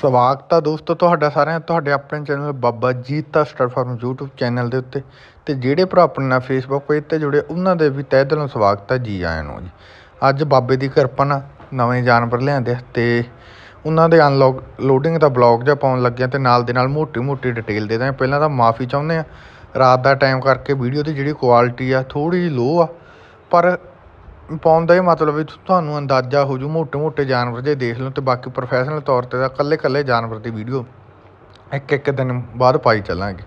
ਸਵਾਗਤ ਆ ਦੋਸਤੋ ਤੁਹਾਡਾ ਸਾਰਿਆਂ ਤੁਹਾਡੇ ਆਪਣੇ ਚੈਨਲ ਬਾਬਾ ਜੀਤ ਦਾ ਸਟਾਰ ਫਾਰਮ YouTube ਚੈਨਲ ਦੇ ਉੱਤੇ। ਤੇ ਜਿਹੜੇ ਭਰਾ ਆਪਣੇ ਨਾਲ Facebook ਪੇਜ ਤੇ ਜੁੜੇ, ਉਹਨਾਂ ਦੇ ਵੀ ਤਹਿ ਦਿਲੋਂ ਸਵਾਗਤ ਆ ਜੀ ਆਇਆਂ ਨੂੰ ਜੀ। ਅੱਜ ਬਾਬੇ ਦੀ ਕਿਰਪਾ ਨਾਲ ਨਵੇਂ ਜਾਨਵਰ ਲਿਆਂਦੇ ਆ ਤੇ ਉਹਨਾਂ ਦੇ ਅਨਲੌਕ ਲੋਡਿੰਗ ਦਾ ਬਲੌਗ ਜਿਹਾ ਪਾਉਣ ਲੱਗਿਆ ਤੇ ਨਾਲ ਦੇ ਨਾਲ ਮੋਟੀ ਮੋਟੀ ਡਿਟੇਲ ਦੇ ਦਾਂ ਪਹਿਲਾਂ ਤਾਂ ਮਾਫੀ ਚਾਹੁੰਦੇ ਆ, ਰਾਤ ਦਾ ਟਾਈਮ ਕਰਕੇ ਵੀਡੀਓ ਦੀ ਜਿਹੜੀ ਕੁਆਲਿਟੀ ਆ ਥੋੜੀ ਜਿਹੀ ਲੋ ਆ, ਪਰ ਪਾਉਣ ਦਾ ਇਹ ਮਤਲਬ ਵੀ ਤੁਹਾਨੂੰ ਅੰਦਾਜ਼ਾ ਹੋ ਜੂ ਮੋਟੇ ਮੋਟੇ ਜਾਨਵਰ ਜੇ ਦੇਖ ਲਓ ਤੇ ਬਾਕੀ ਪ੍ਰੋਫੈਸ਼ਨਲ ਤੌਰ ਤੇ ਤਾਂ ਕੱਲੇ ਕੱਲੇ ਜਾਨਵਰ ਦੀ ਵੀਡੀਓ ਇੱਕ ਇੱਕ ਦਿਨ ਬਾਅਦ ਪਾਈ ਚੱਲਾਂਗੇ।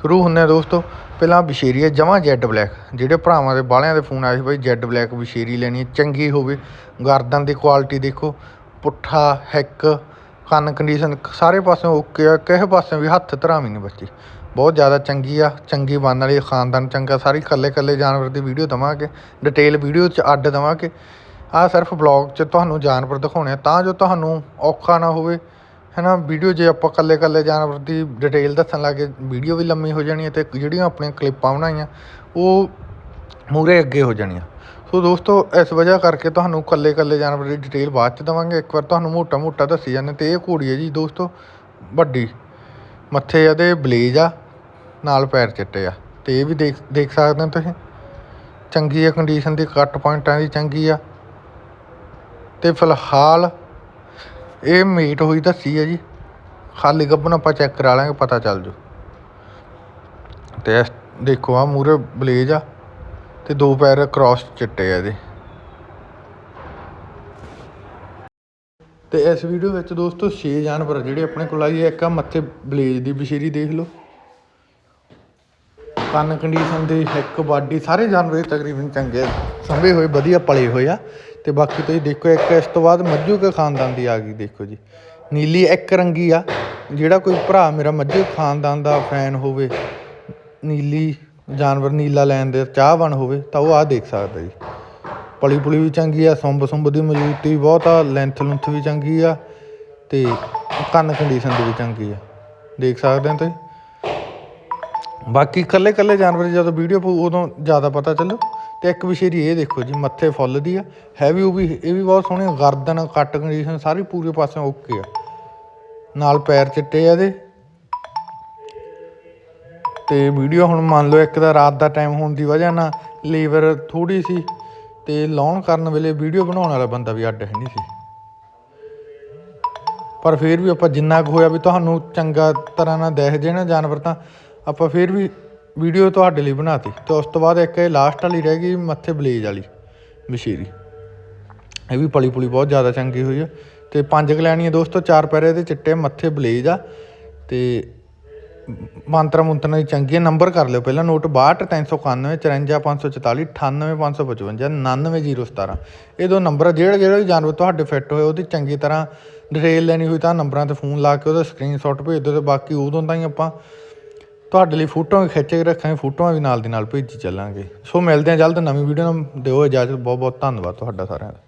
ਸ਼ੁਰੂ ਹੁੰਦੇ ਆ ਦੋਸਤੋ ਪਹਿਲਾਂ ਬਸ਼ੇਰੀ ਹੈ ਜਮਾਂ ਜੈਡ ਬਲੈਕ ਜਿਹੜੇ ਭਰਾਵਾਂ ਦੇ ਬਾਲਿਆਂ ਦੇ ਫੋਨ ਆਏ ਸੀ ਬਈ ਜੈਡ ਬਲੈਕ ਬਸ਼ੇਰੀ ਲੈਣੀ ਹੈ, ਚੰਗੀ ਹੋਵੇ ਗਰਦਨ ਦੀ ਕੁਆਲਿਟੀ ਦੇਖੋ ਪੁੱਠਾ ਹੈਕ ਕੰਨ ਕੰਡੀਸ਼ਨ ਸਾਰੇ ਪਾਸੇ ਓਕੇ ਆ ਕਿਸੇ ਪਾਸੇ ਵੀ ਹੱਥ ਧਰਾਵੀ ਨਹੀਂ ਬੱਚੀ। ਬਹੁਤ ਜ਼ਿਆਦਾ ਚੰਗੀ ਆ, ਚੰਗੀ ਬਣਨ ਵਾਲੀ ਖਾਨਦਾਨ, ਚੰਗਾ ਸਾਰੀ ਇਕੱਲੇ ਇਕੱਲੇ ਜਾਨਵਰ ਦੀ ਵੀਡੀਓ ਦੇਵਾਂਗੇ ਡਿਟੇਲ ਵੀਡੀਓ ਚ ਅੱਡ ਦੇਵਾਂਗੇ। ਆ ਸਿਰਫ ਬਲੌਗ ਚ ਤੁਹਾਨੂੰ ਜਾਨਵਰ ਦਿਖਾਉਣੇ ਆ, ਤਾਂ ਜੋ ਤੁਹਾਨੂੰ ਔਖਾ ਨਾ ਹੋਵੇ, ਹੈਨਾ? ਵੀਡੀਓ ਜੇ ਆਪਾਂ ਇਕੱਲੇ ਇਕੱਲੇ ਜਾਨਵਰ ਦੀ ਡਿਟੇਲ ਦੱਸਣ ਲੱਗੇ ਵੀਡੀਓ ਵੀ ਲੰਮੀ ਹੋ ਜਾਣੀ ਹੈ ਤੇ ਜਿਹੜੀਆਂ ਆਪਣੀਆਂ ਕਲਿੱਪਾਂ ਬਣਾਈਆਂ, ਉਹ ਮੂਰੇ ਅੱਗੇ ਹੋ ਜਾਣੀਆਂ। ਸੋ ਦੋਸਤੋ, ਇਸ ਵਜ੍ਹਾ ਕਰਕੇ ਤੁਹਾਨੂੰ ਇਕੱਲੇ ਇਕੱਲੇ ਜਾਨਵਰ ਦੀ ਡਿਟੇਲ ਬਾਅਦ ਚ ਦਵਾਂਗੇ। ਇੱਕ ਵਾਰ ਤੁਹਾਨੂੰ ਮੋਟਾ ਮੋਟਾ ਦੱਸੀ ਜਾਂਦੇ ਤੇ ਇਹ ਘੋੜੀ ਹੈ ਜੀ ਦੋਸਤੋ, ਵੱਡੀ। ਮੱਥੇ ਇਹਦੇ ਬਲੇਜ ਆ। ਨਾਲ ਪੈਰ ਚਿੱਟੇ ਆ। ਤੇ ਇਹ ਵੀ ਦੇਖ ਦੇਖ ਸਕਦੇ ਹੋ ਤੁਸੀਂ? ਚੰਗੀ ਆ ਕੰਡੀਸ਼ਨ ਦੀ, ਕੱਟ ਪੁਆਇੰਟਾਂ ਦੀ ਚੰਗੀ ਆ। ਤੇ ਫਿਲਹਾਲ ਇਹ ਮੀਟ ਹੋਈ ਦੱਸੀ ਆ ਜੀ। ਖਾਲੀ ਗੱਬਨ ਆਪਾਂ ਚੈੱਕ ਕਰਾ ਲਾਂਗੇ, ਪਤਾ ਚੱਲ ਜੂ। ਤੇ ਇਸ ਦੇਖੋ ਆ ਮੂਰੇ ਬਲੇਜ ਆ ਤੇ ਦੋ ਪੈਰ ਕ੍ਰਾਸ ਚਿੱਟੇ ਆ ਇਹਦੇ। ਤੇ ਇਸ ਵੀਡੀਓ ਵਿੱਚ ਦੋਸਤੋ 6 ਜਾਨਵਰ ਜਿਹੜੇ ਆਪਣੇ ਕੋਲ ਆਈ ਇੱਕ ਆ ਮੱਥੇ ਬਲੇਜ ਦੀ, ਬਸ਼ੀਰੀ ਦੇਖ ਲਓ। ਕੰਨ ਕੰਡੀਸ਼ਨ ਦੇ ਹਿੱਕ, ਬਾਡੀ ਸਾਰੇ ਜਾਨਵਰ ਤਕਰੀਬਨ ਚੰਗੇ ਸੰਭੇ ਹੋਏ, ਵਧੀਆ ਪਲੇ ਹੋਏ ਆ। ਤੇ ਬਾਕੀ ਤੁਸੀਂ ਦੇਖੋ ਇੱਕ, ਇਸ ਤੋਂ ਬਾਅਦ ਮੱਝੂ ਕੇ ਖਾਨਦਾਨ ਦੀ ਆ ਗਈ, ਦੇਖੋ ਜੀ। ਨੀਲੀ ਇੱਕ ਰੰਗੀ ਆ, ਜਿਹੜਾ ਕੋਈ ਭਰਾ ਮੇਰਾ ਮੱਝੂ ਖਾਨਦਾਨ ਦਾ ਫੈਨ ਹੋਵੇ, ਨੀਲੀ ਜਾਨਵਰ ਨੀਲਾ ਲੈਣ ਦੇ ਚਾਹਵਾਨ ਹੋਵੇ, ਤਾਂ ਉਹ ਆ ਦੇਖ ਸਕਦਾ ਜੀ। ਪਲੀ ਪੁਲੀ ਵੀ ਚੰਗੀ ਆ ਸੁੰਬ ਸੁੰਬ ਦੀ ਮਜ਼ਬੂਤੀ ਵੀ ਬਹੁਤ ਆ ਲੈਂਥ ਲੁੰਥ ਵੀ ਚੰਗੀ ਆ, ਤੇ ਕੰਨ ਕੰਡੀਸ਼ਨ ਦੀ ਵੀ ਚੰਗੀ ਆ। ਦੇਖ ਸਕਦੇ ਹੋ ਤੁਸੀਂ? ਬਾਕੀ ਇਕੱਲੇ ਇਕੱਲੇ ਜਾਨਵਰ ਦੀ ਜਦੋਂ ਵੀਡੀਓ ਪਊ, ਉਦੋਂ ਜ਼ਿਆਦਾ ਪਤਾ ਚੱਲੂ। ਤੇ ਇੱਕ ਵਿਸ਼ੇਰੀ ਇਹ ਦੇਖੋ ਜੀ, ਮੱਥੇ ਫੁੱਲ ਦੀ ਆ। ਹੈਵੀ ਉਹ ਵੀ, ਇਹ ਵੀ ਬਹੁਤ ਸੋਹਣੀ ਗਰਦਨ, ਕੱਟ ਕੰਡੀਸ਼ਨ ਸਾਰੀ ਪੂਰੇ ਪਾਸੇ ਓਕੇ ਆ। ਨਾਲ ਪੈਰ ਚਿੱਟੇ ਆ ਇਹਦੇ। ਤੇ ਵੀਡੀਓ ਹੁਣ ਮੰਨ ਲਓ ਇੱਕ ਦਾ ਰਾਤ ਦਾ ਟਾਈਮ ਹੋਣ ਦੀ ਵਜ੍ਹਾ ਨਾਲ ਲੀਵਰ ਥੋੜੀ ਸੀ। ਤੇ ਲਾਉਣ ਕਰਨ ਵੇਲੇ ਵੀਡੀਓ ਬਣਾਉਣ ਵਾਲਾ ਬੰਦਾ ਵੀ ਅੱਡ ਹੈ ਨਹੀਂ ਸੀ। ਪਰ ਫਿਰ ਵੀ ਆਪਾਂ ਜਿੰਨਾ ਕੁ ਹੋਇਆ ਵੀ ਤੁਹਾਨੂੰ ਚੰਗਾ ਤਰ੍ਹਾਂ ਨਾਲ ਦਿਖ ਜੇ ਨਾ ਜਾਨਵਰ ਤਾਂ ਆਪਾਂ ਫਿਰ ਵੀ ਵੀਡੀਓ ਤੁਹਾਡੇ ਲਈ ਬਣਾਤੀ ਤੇ ਉਸ ਤੋਂ ਬਾਅਦ ਇੱਕ ਇਹ ਲਾਸਟ ਵਾਲੀ ਰਹਿ ਗਈ ਮੱਥੇ ਬਲੇਜ ਵਾਲੀ ਮਸ਼ੀਰੀ। ਇਹ ਵੀ ਪਲੀ ਪੁਲੀ ਬਹੁਤ ਜ਼ਿਆਦਾ ਚੰਗੀ ਹੋਈ ਆ। ਤੇ ਪੰਜ ਕਲੈਣੀਆਂ ਦੋਸਤੋ, ਚਾਰ ਪੈਰੇ ਦੇ ਚਿੱਟੇ, ਮੱਥੇ ਬਲੇਜ ਆ। ਤੇ ਮੰਤਰਾ ਮੁੰਤਰਾ ਦੀ ਚੰਗੀ ਨੰਬਰ ਕਰ ਲਿਓ ਪਹਿਲਾਂ, ਨੋਟ 62391 54544 98555 99017 ਇਹ ਦੋ ਨੰਬਰ ਆ, ਜਿਹੜਾ ਜਿਹੜੇ ਵੀ ਜਾਨਵਰ ਤੁਹਾਡੇ ਫਿੱਟ ਹੋਏ, ਉਹਦੀ ਚੰਗੀ ਤਰ੍ਹਾਂ ਡਿਟੇਲ ਲੈਣੀ ਹੋਈ ਤਾਂ ਨੰਬਰਾਂ ਤੇ ਫੋਨ ਲਾ ਕੇ ਉਹਦਾ ਸਕਰੀਨਸ਼ਾਟ ਭੇਜ ਦਿਓ ਤੇ ਬਾਕੀ ਉਦੋਂ ਤਾਂ ਹੀ ਆਪਾਂ ਤੁਹਾਡੇ ਲਈ ਫੋਟੋਆਂ ਖਿੱਚ ਕੇ ਰੱਖਾਂਗੇ, ਫੋਟੋਆਂ ਵੀ ਨਾਲ ਦੀ ਨਾਲ ਭੇਜੀ ਚੱਲਾਂਗੇ। ਸੋ ਮਿਲਦੇ ਹਾਂ ਜਲਦ ਨਵੀਂ ਵੀਡੀਓ ਨਾਲ। ਦਿਓ ਇਜਾਜ਼ਤ ਬਹੁਤ ਬਹੁਤ ਧੰਨਵਾਦ ਤੁਹਾਡਾ ਸਾਰਿਆਂ ਦਾ।